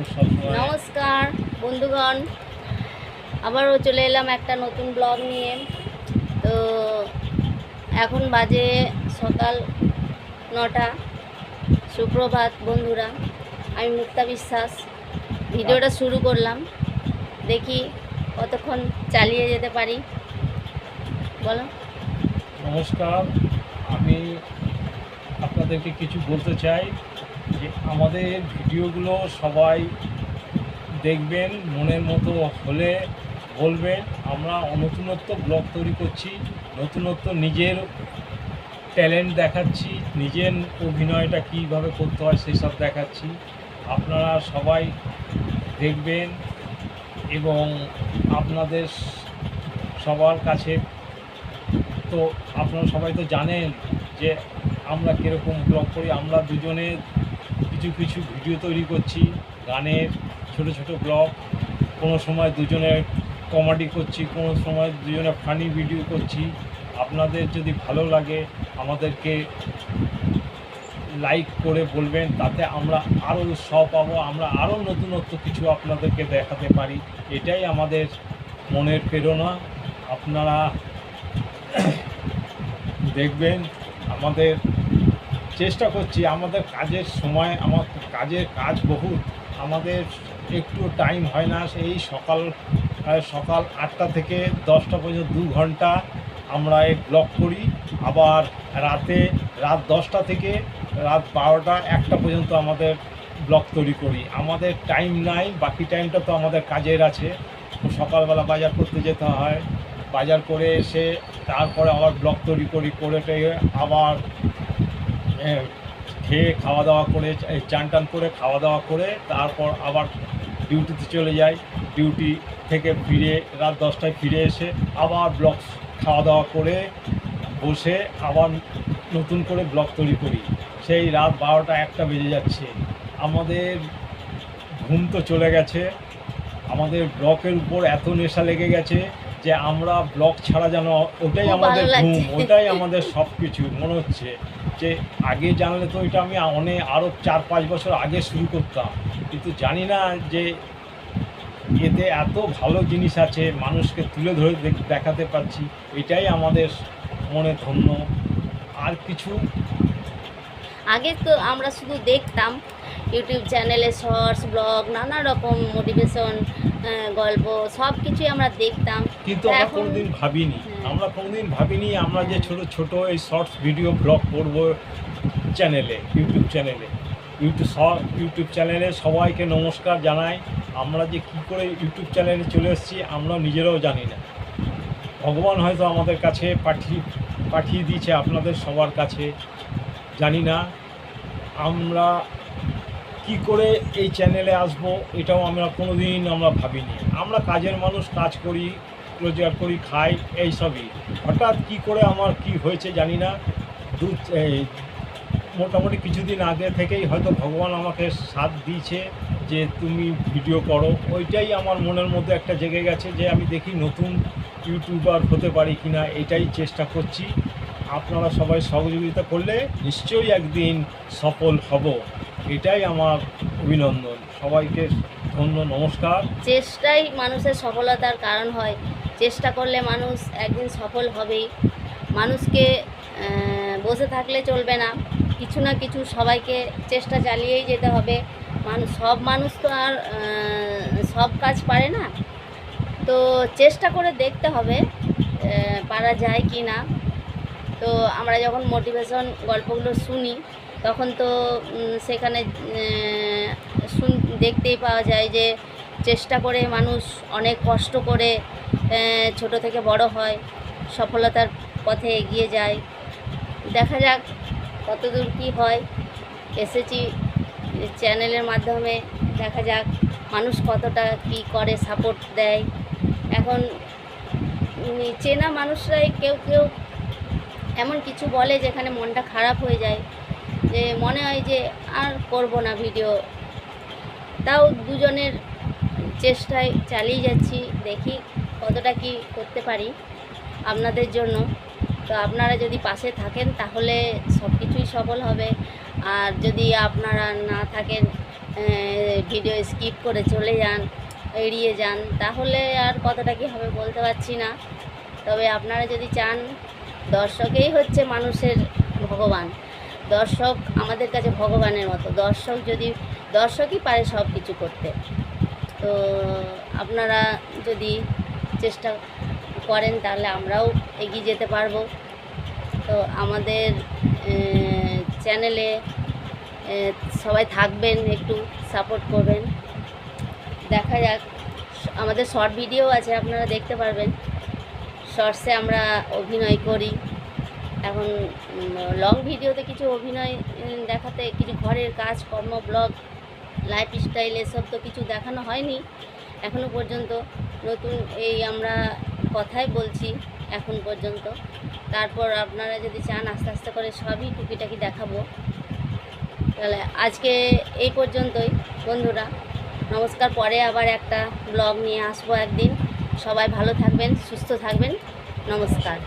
নমস্কার, বন্ধুগণ। আবারও চলে এলাম একটা নতুন ব্লগ নিয়ে। তো এখন বাজে সকাল নটা। সুপ্রভাত, বন্ধুরা। আমি মুক্তা বিশ্বাস। ভিডিওটা শুরু করলাম। দেখি কতক্ষণ চালিয়ে যেতে পারি। বলো। নমস্কার। আমি আপনাদেরকে কিছু বলতে চাই। যে আমাদের ভিডিওগুলো সবাই দেখবেন, মনের মতো হলে বলবেন। আমরা নতুনত্ব ব্লগ তৈরি করছি, নতুনত্ব নিজের ট্যালেন্ট দেখাচ্ছি, নিজের অভিনয়টা কীভাবে করতে হয় সেই সব দেখাচ্ছি। আপনারা সবাই দেখবেন এবং আপনাদের সবার কাছে তো আপনারা সবাই তো জানেন যে আমরা কীরকম ব্লগ করি, আমরা দুজনে কিছু কিছু ভিডিও তৈরি করছি, গানের ছোট ছোট ব্লগ, কোনো সময় দুজনে কমেডি করছি, কোনো সময় দুজনে ফানি ভিডিও করছি। আপনাদের যদি ভালো লাগে, আমাদেরকে লাইক করে বলবেন, তাতে আমরা আরও উৎসাহ পাবো, আমরা আরও নতুনত্ব কিছু আপনাদেরকে দেখাতে পারি। এটাই আমাদের মনের প্রেরণা। আপনারা দেখবেন, আমাদের চেষ্টা করছি, আমাদের কাজের সময়, আমার কাজের কাজ বহুত, আমাদের একটু টাইম হয় না, সেই সকাল সকাল আটটা থেকে দশটা পর্যন্ত দু ঘণ্টা আমরা এই ব্লগ করি, আবার রাতে, রাত দশটা থেকে রাত বারোটা, একটা পর্যন্ত আমাদের ব্লগ তৈরি করি। আমাদের টাইম নাই, বাকি টাইমটা তো আমাদের কাজের আছে। সকালবেলা বাজার করতে যেতে হয়, বাজার করে এসে তারপরে আবার ব্লগ তৈরি করি, করে আবার খেয়ে খাওয়া দাওয়া করে চান টান করে খাওয়া দাওয়া করে, তারপর আবার ডিউটিতে চলে যাই। ডিউটি থেকে ফিরে, রাত দশটায় ফিরে এসে আবার ব্লগ খাওয়া দাওয়া করে বসে আবার নতুন করে ব্লগ তৈরি করি। সেই রাত বারোটা একটা বেজে যাচ্ছে। আমাদের ঘুম তো চলে গেছে। আমাদের ব্লকের উপর এত নেশা লেগে গেছে। যে আমরা ব্লক ছাড়া যেন ওটাই আমাদের ঘুম ওটাই আমাদের সব কিছু মনে হচ্ছে। যে আগে জানলে তো এটা আমি অনেক আরও চার পাঁচ বছর আগে শুরু করতাম। কিন্তু জানি না যে এতে এত ভালো জিনিস আছে মানুষকে তুলে ধরে দেখ- দেখাতে পারছি এটাই আমাদের মনে ধন্য। আর কিছু? আগে তো আমরা শুধু দেখতাম ইউটিউব চ্যানেলে শর্টস ব্লগ নানা রকম মোটিভেশন গল্প সব কিছুই আমরা দেখতাম। কিন্তু আমরা কোনোদিন ভাবিনি। হ্যাঁ। আমরা কোনোদিন ভাবিনি আমরা যে ছোট ছোট এই শর্টস ভিডিও ব্লগ করব চ্যানেলে ইউটিউব চ্যানেলে ইউটিউব ইউটিউব চ্যানেলে সবাইকে নমস্কার জানাই। আমরা যে কি করে ইউটিউব চ্যানেলে চলে এসেছি আমরা নিজেরাও জানি না। ভগবান হয়তো আমাদের কাছে পাঠিয়ে পাঠিয়ে দিয়েছে আপনাদের সবার কাছে। জানি না। আমরা কি করে এই চ্যানেলে আসব, এটাও আমরা কোনো দিন আমরা ভাবিনি। আমরা কাজের মানুষ, কাজ করি, রোজগার করি, খাই, এই সবই। হঠাৎ কি করে আমার কি হয়েছে জানি না। দু মোটামুটি কিছুদিন আগে থেকেই হয়তো ভগবান আমাকে সাথ দিয়েছে যে তুমি ভিডিও করো। ওইটাই আমার মনের মধ্যে একটা জেগে গেছে যে আমি দেখি নতুন ইউটিউবার হতে পারি কিনা, এটাই চেষ্টা করছি। আপনারা সবাই সহযোগিতা করলে নিশ্চয়ই একদিন সফল হব। এটাই আমার অভিনন্দন। সবাইকে ধন্য নমস্কার। চেষ্টাই মানুষের সফলতার কারণ হয়। চেষ্টা করলে মানুষ একদিন সফল হবেই। মানুষকে বসে থাকলে চলবে না। কিছু না কিছু সবাইকে চেষ্টা চালিয়েই যেতে হবে। মানুষ, সব মানুষ তো আর সব কাজ পারে না। তো চেষ্টা করে দেখতে হবে পারা যায় কি না। তো আমরা যখন মোটিভেশন গল্পগুলো শুনি তখন তো সেখানে শুন, দেখতেই পাওয়া যায় যে চেষ্টা করে মানুষ অনেক কষ্ট করে ছোট থেকে বড় হয়, সফলতার পথে এগিয়ে যায়। দেখা যাক কতদূর কী হয়। এসেছি চ্যানেলের মাধ্যমে দেখা যাক মানুষ কতটা কি করে সাপোর্ট দেয়। এখন চেনা মানুষরাই কেউ কেউ এমন কিছু বলে যেখানে মনটা খারাপ হয়ে যায়। যে মনে হয় যে আর করব না ভিডিও। তাও দুজনের চেষ্টায় চালিয়ে যাচ্ছি, দেখি কতটা কি করতে পারি আপনাদের জন্য। তো আপনারা যদি পাশে থাকেন তাহলে সব কিছুই সফল হবে। আর যদি আপনারা না থাকেন ভিডিও স্কিপ করে চলে যান, এড়িয়ে যান, তাহলে আর কতটা কি হবে বলতে পারছি না। তবে আপনারা যদি চান, দর্শকেই হচ্ছে মানুষের ভগবান। দর্শক আমাদের কাছে ভগবানের মতো। দর্শক যদি, দর্শকই পারে সব কিছু করতে। তো আপনারা যদি চেষ্টা করেন তাহলে আমরাও এগিয়ে যেতে পারব। তো আমাদের চ্যানেলে সবাই থাকবেন, একটু সাপোর্ট করবেন। দেখা যাক, আমাদের শর্ট ভিডিও আছে, আপনারা দেখতে পারবেন। শর্টসে আমরা অভিনয় করি। এখন লং ভিডিওতে কিছু অভিনয় দেখাতে, কিছু ঘরের কাজ, কর্ম ব্লগ লাইফ স্টাইল এসব তো কিছু দেখানো হয়নি। এখনও পর্যন্ত নতুন এই আমরা কথাই বলছি, এখন পর্যন্ত। তারপর আপনারা যদি চান, আস্তে আস্তে করে সবই টুকিটাকি দেখাবো। তাহলে আজকে এই পর্যন্তই, বন্ধুরা। নমস্কার, পরে আবার একটা ব্লগ নিয়ে আসব একদিন। সবাই ভালো থাকবেন, সুস্থ থাকবেন। নমস্কার।